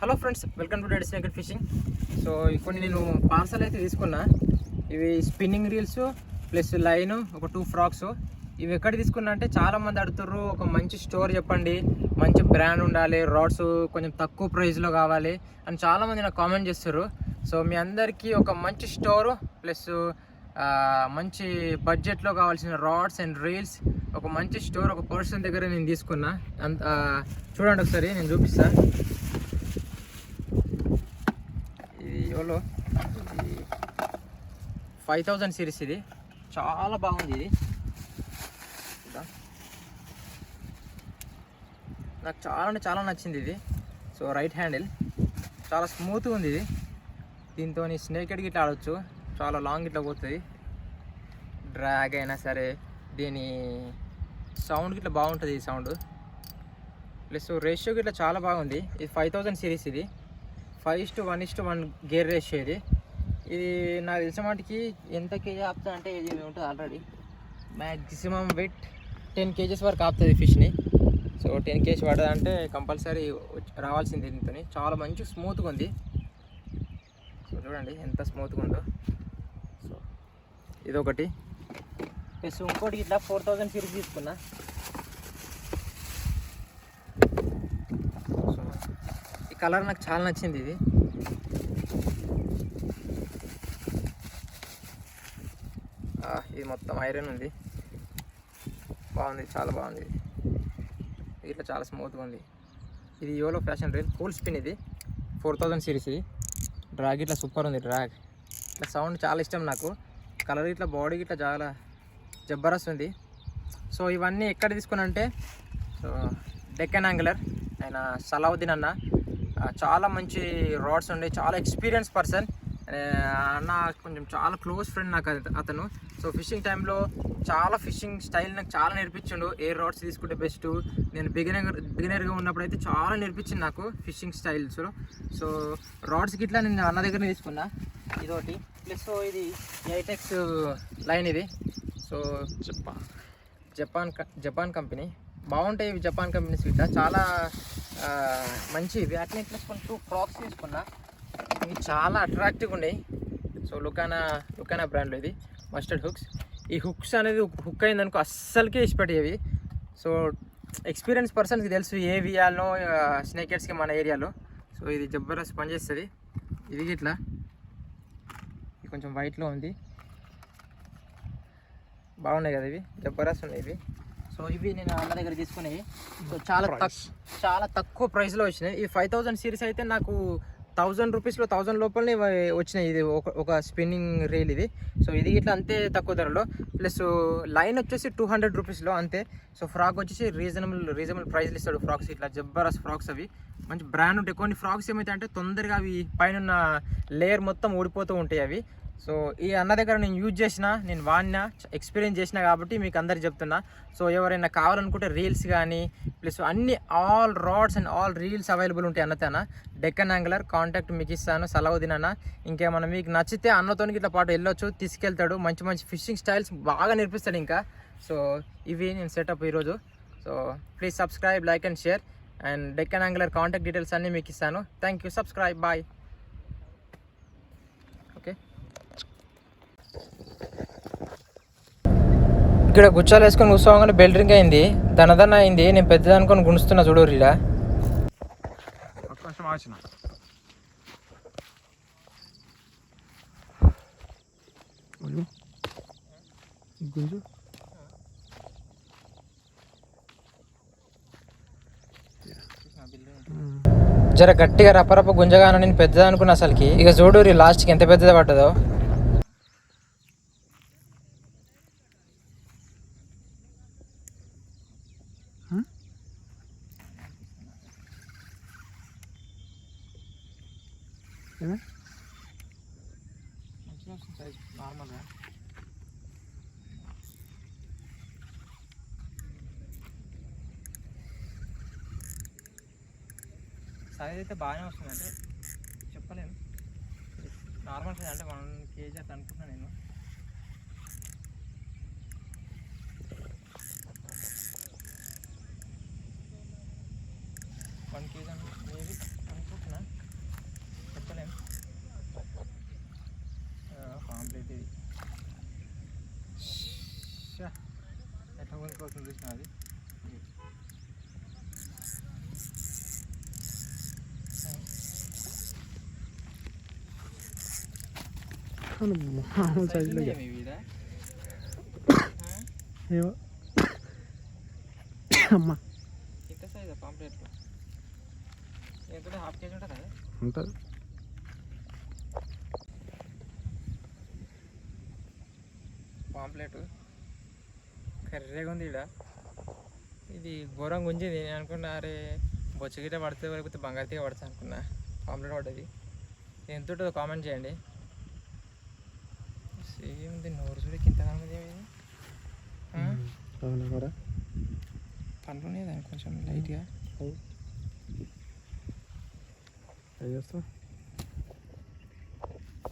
Hello friends welcome to dead snake fishing. So కొన్ని నేను parcel అయితే తీసుకున్నా. ఇవి స్పిన్నింగ్ రీల్స్ ప్లస్ లైన్ ఒక టూ ఫ్రాక్స్. ఇవి ఎక్కడ తీసుకున్నా అంటే చాలామంది అడుగుతారు ఒక మంచి స్టోర్ చెప్పండి. మంచి బ్రాండ్ ఉండాలి రాడ్స్ కొంచెం తక్కువ ప్రైస్లో కావాలి అని చాలామంది నాకు కామెంట్ చేస్తారు సో మీ అందరికీ ఒక మంచి స్టోర్ ప్లస్ మంచి బడ్జెట్లో కావాల్సిన రాడ్స్ అండ్ రీల్స్ ఒక మంచి స్టోర్ ఒక పర్సన్ దగ్గర నేను తీసుకున్నా. అంత చూడండి ఒకసారి నేను చూపిస్తాను ఇది ఇది ఫైవ్ థౌజండ్ సిరీస్ ఇది. చాలా బాగుంది ఇది. నాకు చాలా అంటే చాలా నచ్చింది ఇది. సో రైట్ హ్యాండిల్ చాలా స్మూత్గా ఉంది ఇది. దీంతో స్నేకెడ్ గిట్లా ఆడవచ్చు చాలా లాంగ్ ఇట్లా పోతుంది డ్రాగ్ అయినా సరే దీని సౌండ్ గిట్లా బాగుంటుంది ఈ సౌండ్ ప్లస్ రేషియో గిట్లా చాలా బాగుంది. ఇది ఫైవ్ థౌజండ్ సిరీస్ ఇది. Five is to one is to one gear ratio ఇది ఇది నాకు తెలిసిన మటుకి ఎంత కేజీ ఆపుతుంది అంటే ఇది ఉంటుంది already maximum weight ten kgs వరకు ఆపుతుంది ఫిష్ని సో టెన్ కేజీ పడదంటే కంపల్సరీ రావాల్సింది దీంతో చాలా మంచి స్మూత్గా ఉంది. సో చూడండి ఎంత స్మూత్గా ఉందో. సో ఇదొకటి. ప్లస్ ఇంకోటి ఇట్లా ఫోర్ థౌజండ్ సిరీస్ తీసుకున్నా సో ఈ కలర్ నాకు చాలా నచ్చింది ఇది. ఇది మొత్తం ఐరన్ ఉంది. బాగుంది చాలా బాగుంది. ఇట్లా చాలా స్మూత్గా ఉంది. ఇది YOLO fashion reel cool spin ఇది. ఫోర్ థౌజండ్ సిరీస్ ఇది. డ్రాగ్ ఇట్లా సూపర్ ఉంది డ్రాగ్ ఇట్లా సౌండ్ చాలా ఇష్టం నాకు. కలర్ ఇట్లా బాడీ ఇట్లా చాలా జబ్బరస్ ఉంది. సో ఇవన్నీ ఎక్కడ తీసుకున్నానంటే సో డెక్కన్ యాంగులర్ ఆయన సలావుద్దీన్ అన్న. చాలా మంచి రాడ్స్ ఉండే చాలా ఎక్స్పీరియన్స్ పర్సన్ అన్న కొంచెం చాలా క్లోజ్ ఫ్రెండ్ నాకు అత- అతను. సో ఫిషింగ్ టైంలో చాలా ఫిషింగ్ స్టైల్ నాకు చాలా నేర్పించిండు. ఏ రాడ్స్ తీసుకుంటే బెస్ట్ నేను బిగినర్ బిగినర్గా ఉన్నప్పుడు అయితే చాలా నేర్పించింది నాకు ఫిషింగ్ స్టైల్స్ సో రాడ్స్ గిట్లా నేను అన్న దగ్గర తీసుకున్నా. ఇదొకటి. ప్లస్ ఇది ఎయిటెక్స్ లైన్ ఇది. So Japan. Japan Japan company బాగుంటాయి జపాన్ కంపెనీస్ ఇట్లా చాలా మంచి ఇవి అట్లనే ప్లస్ కొన్ని టూ తీసుకున్నా. ఇవి చాలా అట్రాక్టివ్గా ఉన్నాయి. సో లుకానా లుకానా బ్రాండ్లో ఇది మస్టర్డ్ హుక్స్ ఈ హుక్స్ అనేది హుక్ అయిందనుకో అస్సలకే ఇష్టపడేవి సో ఎక్స్పీరియన్స్ పర్సన్స్కి తెలుసు ఏ వియాలో స్నేకర్స్కి మన ఏరియాలో. సో ఇది జబర్దస్త్ పనిచేస్తుంది ఇది ఇట్లా ఇది కొంచెం వైట్లో ఉంది. బాగున్నాయి కదా ఇవి? జబర్దస్త్ ఉన్నాయి ఇవి. సో ఇవి నేను అన్న దగ్గర తీసుకునేవి సో చాలా చాలా తక్కువ ప్రైస్లో వచ్చినాయి. ఈ ఫైవ్ థౌజండ్ సిరీస్ అయితే నాకు థౌజండ్ రూపీస్లో థౌజండ్ లోపలనే వచ్చినాయి. ఇది ఒక ఒక స్పిన్నింగ్ రీల్ ఇది. సో ఇది ఇట్లా అంతే తక్కువ ధరలో. ప్లస్ లైన్ వచ్చేసి టూ హండ్రెడ్ రూపీస్లో అంతే. సో ఫ్రాక్ వచ్చేసి రీజనబుల్ రీజనబుల్ ప్రైస్లు ఇస్తాడు ఫ్రాక్స్. ఇట్లా జబర్దస్త్ ఫ్రాక్స్ అవి. మంచి బ్రాండ్ ఉంటాయి. కొన్ని ఫ్రాక్స్ ఏమైతే అంటే తొందరగా అవి పైన లేయర్ మొత్తం ఊడిపోతూ ఉంటాయి అవి. సో ఈ అన్న దగ్గర నేను యూజ్ చేసిన నేను వాడినా ఎక్స్పీరియన్స్ చేసిన కాబట్టి మీకు అందరికి చెప్తున్నా. సో ఎవరైనా కావాలనుకుంటే రీల్స్ కానీ ప్లస్ అన్ని all rods and all reels available ఉంటాయి అన్నతోన డెక్కన్ యాంగులర్ కాంటాక్ట్ మీకు ఇస్తాను సలవుదిన్ అన్న. ఇంకేమన్నా మీకు నచ్చితే అన్నతోని ఇట్లా పాటు వెళ్ళొచ్చు తీసుకెళ్తాడు. మంచి మంచి ఫిషింగ్ స్టైల్స్ బాగా నేర్పిస్తాడు ఇంకా. సో ఇవి నేను సెటప్ ఈరోజు. So please subscribe like and share and Deccan angler contact details అన్నీ మీకు ఇస్తాను. Thank you subscribe bye okay ఇక్కడ గుచ్చాలు వేసుకొని కూర్చోగానే బెల్ రింగ్ అయింది. దనదన అయింది. నేను పెద్దది అనుకొని గుణుస్తున్నా చూడు ఇలా గుంజు. జర గట్టిగా రప్పరప్ప గుంజగాను నేను పెద్దది అనుకున్నా అసలుకి. ఇక చూడు లాస్ట్కి ఎంత పెద్దది పడ్డదో. నార్మల్గా సైజ్ అయితే బాగానే వస్తుంది అంటే చెప్పలేము నార్మల్ సైజ్ అంటే వన్ కేజీ అట్లా అనుకుంటున్నా నేను. వన్ కేజీ మేబీ వస్తుంది చూసిన అది. అమ్మా. ఇంత సైజు పాంప్లెట్లు? ఎంత హాఫ్ కేజీ ఉంటుందా ఉంటుంది. పాంప్లెట్? కర్రీగా ఉంది ఇక్కడ ఇది ఘోరంగా గుంజింది నేను అనుకున్నా అరే బొచ్చగిట పడుతుంది లేకపోతే బంగారు తీగ పడుతుంది అనుకున్నా. పాంప్లెట్ పడ్డది ఎంత ఉంటుందో కామెంట్ చేయండి. సేమ్ ఉంది నోరు చూడకి ఇంత కనుమది అవునా కూడా పండునే దానికి కొంచెం లైట్గా